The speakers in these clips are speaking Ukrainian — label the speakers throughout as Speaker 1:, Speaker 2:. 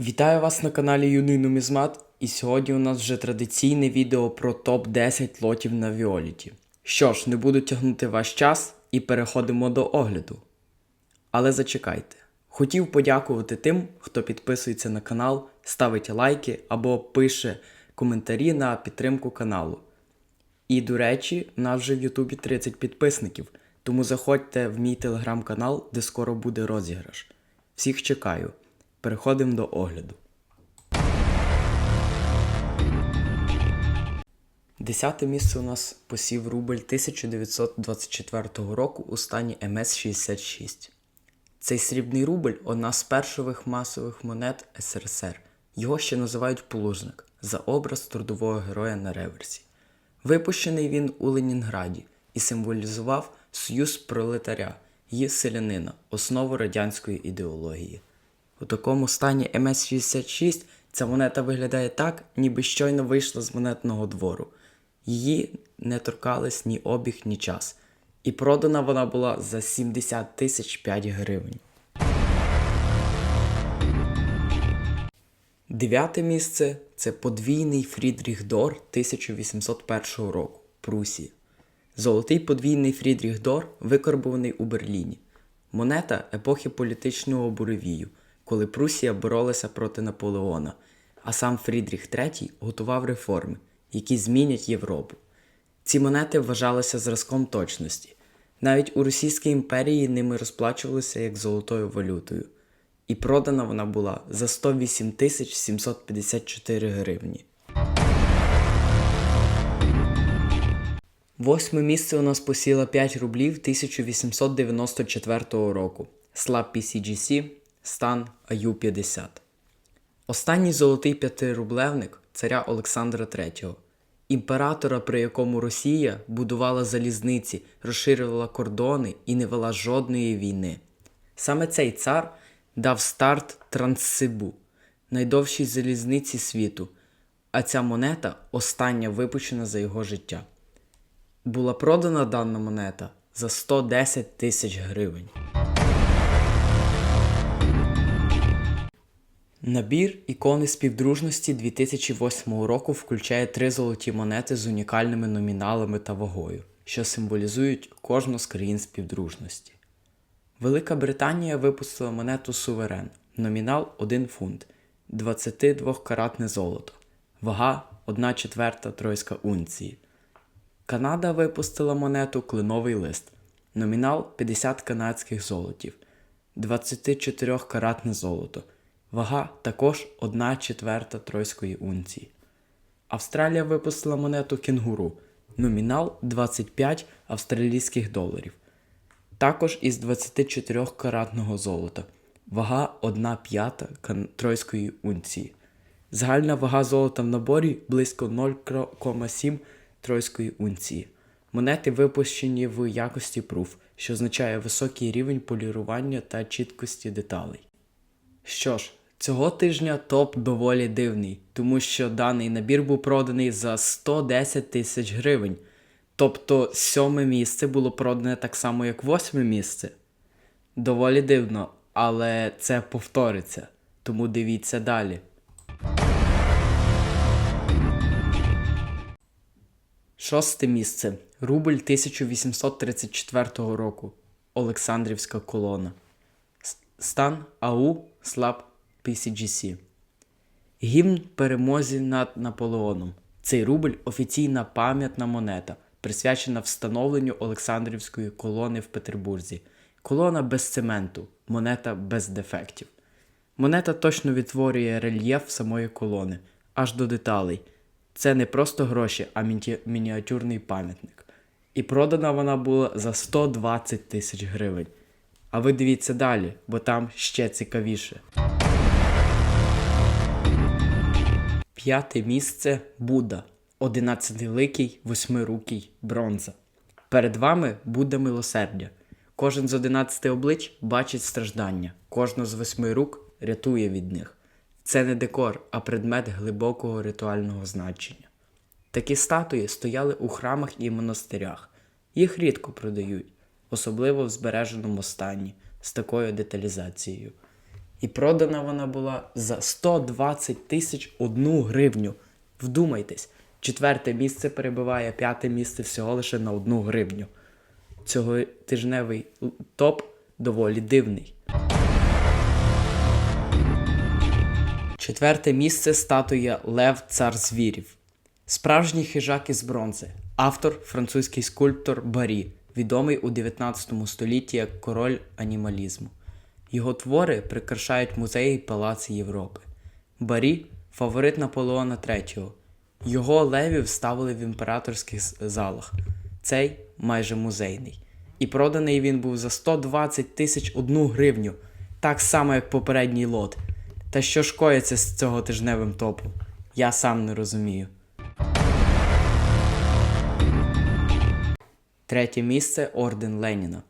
Speaker 1: Вітаю вас на каналі Юний Нумізмат, і сьогодні у нас вже традиційне відео про топ-10 лотів на Віоліті. Що ж, не буду тягнути ваш час і переходимо до огляду. Але зачекайте. Хотів подякувати тим, хто підписується на канал, ставить лайки або пише коментарі на підтримку каналу. І, до речі, у нас вже в Ютубі 30 підписників, тому заходьте в мій телеграм-канал, де скоро буде розіграш. Всіх чекаю. Переходимо до огляду. Десяте місце у нас посів рубль 1924 року у стані МС-66. Цей срібний рубль одна з перших масових монет СРСР. Його ще називають полужник за образ трудового героя на реверсі. Випущений він у Ленінграді і символізував союз пролетаря і селянина, основу радянської ідеології. У такому стані МС-66 ця монета виглядає так, ніби щойно вийшла з монетного двору. Її не торкались ні обіг, ні час. І продана вона була за 70 тисяч 5 гривень. Дев'яте місце це подвійний Фрідріх Дор 1801 року, Прусія. Золотий подвійний Фрідріх Дор викарбований у Берліні. Монета епохи політичного буревію, коли Прусія боролася проти Наполеона, а сам Фрідріх III готував реформи, які змінять Європу. Ці монети вважалися зразком точності. Навіть у Російській імперії ними розплачувалися як золотою валютою. І продана вона була за 108 тисяч 754 гривні. Восьме місце у нас посіла 5 рублів 1894 року. Слаб PCGC, стан АЮ-50. Останній золотий п'ятирублевник царя Олександра III, імператора, при якому Росія будувала залізниці, розширювала кордони і не вела жодної війни. Саме цей цар дав старт Транссибу, найдовшій залізниці світу, а ця монета остання випущена за його життя. Була продана дана монета за 110 тисяч гривень. Набір ікони співдружності 2008 року включає три золоті монети з унікальними номіналами та вагою, що символізують кожну з країн співдружності. Велика Британія випустила монету Суверен, номінал 1 фунт, 22-каратне золото, вага 1 четверта тройська унції. Канада випустила монету Клиновий лист, номінал 50 канадських золотів, 24-каратне золото, вага також 1 четверта тройської унції. Австралія випустила монету Кенгуру, номінал 25 австралійських доларів, також із 24-каратного золота, вага 1 п'ята тройської унції. Загальна вага золота в наборі близько 0,7 тройської унції. Монети випущені в якості пруф, що означає високий рівень полірування та чіткості деталей. Що ж, цього тижня топ доволі дивний, тому що даний набір був проданий за 110 тисяч гривень. Тобто сьоме місце було продане так само, як восьме місце. Доволі дивно, але це повториться, тому дивіться далі. Шосте місце. Рубль 1834 року. Олександрівська колона. Стан АУ Слаб PCGC. Гімн перемозі над Наполеоном. Цей рубль офіційна пам'ятна монета, присвячена встановленню Олександрівської колони в Петербурзі. Колона без цементу, монета без дефектів. Монета точно відтворює рельєф самої колони, аж до деталей. Це не просто гроші, а мінті- мініатюрний пам'ятник. І продана вона була за 120 тисяч гривень. А ви дивіться далі, бо там ще цікавіше. П'яте місце Будда. Одинадцятиликий, восьмирукий, бронза. Перед вами Будда милосердя. Кожен з одинадцяти облич бачить страждання, кожна з восьми рук рятує від них. Це не декор, а предмет глибокого ритуального значення. Такі статуї стояли у храмах і монастирях. Їх рідко продають, особливо в збереженому стані з такою деталізацією. І продана вона була за 120 тисяч одну гривню. Вдумайтесь, четверте місце перебиває п'яте місце всього лише на одну гривню. Цього тижневий топ доволі дивний. Четверте місце статуя Лев Цар звірів. Справжній хижак із бронзи. Автор французький скульптор Барі, відомий у 19 столітті як король анімалізму. Його твори прикрашають музеї і палаци Європи. Барі фаворит Наполеона III. Його левів ставили в імператорських залах. Цей майже музейний. І проданий він був за 120 тисяч одну гривню, так само як попередній лот. Та що ж коїться з цього тижневим топом? Я сам не розумію. Третє місце Орден Леніна.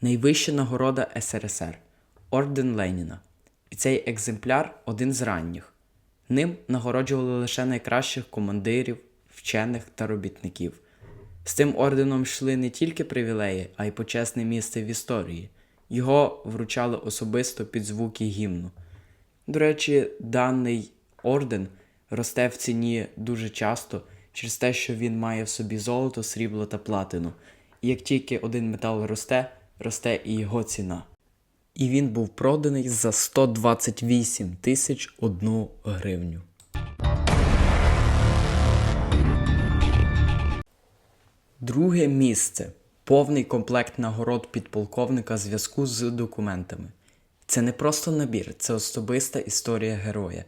Speaker 1: Найвища нагорода СРСР. Орден Леніна. І цей екземпляр один з ранніх. Ним нагороджували лише найкращих командирів, вчених та робітників. З цим орденом йшли не тільки привілеї, а й почесне місце в історії. Його вручали особисто під звуки гімну. До речі, даний орден росте в ціні дуже часто через те, що він має в собі золото, срібло та платину. І як тільки один метал росте, росте і його ціна. І він був проданий за 128 тисяч одну гривню. Друге місце повний комплект нагород підполковника зв'язку з документами. Це не просто набір, це особиста історія героя.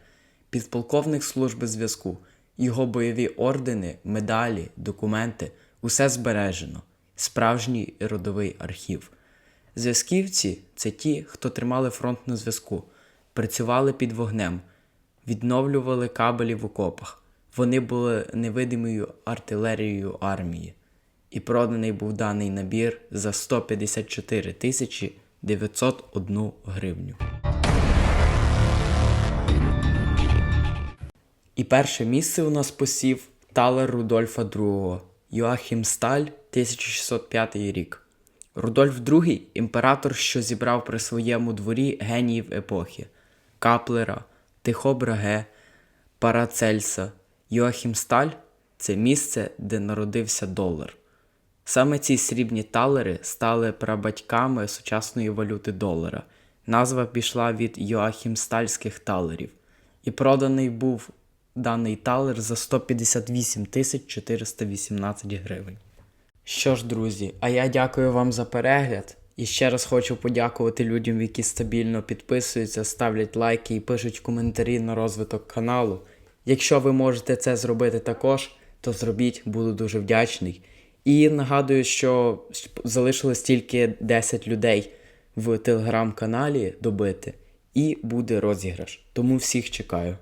Speaker 1: Підполковник служби зв'язку, його бойові ордени, медалі, документи усе збережено. Справжній родовий архів. Зв'язківці це ті, хто тримали фронт на зв'язку, працювали під вогнем, відновлювали кабелі в окопах. Вони були невидимою артилерією армії. І проданий був даний набір за 154 тисячі 901 гривню. І перше місце у нас посів талер Рудольфа II, Йоахім Сталь, 1605 рік. Рудольф II – імператор, що зібрав при своєму дворі геніїв епохи Каплера, Тихо Браге, Парацельса. Йоахім Сталь це місце, де народився долар. Саме ці срібні талери стали прабатьками сучасної валюти долара. Назва пішла від Йоахімстальських талерів, і проданий був даний талер за 158 тисяч 418 гривень. Що ж, друзі, а я дякую вам за перегляд. І ще раз хочу подякувати людям, які стабільно підписуються, ставлять лайки і пишуть коментарі на розвиток каналу. Якщо ви можете це зробити також, то зробіть, буду дуже вдячний. І нагадую, що залишилось тільки 10 людей в телеграм-каналі добити, і буде розіграш. Тому всіх чекаю.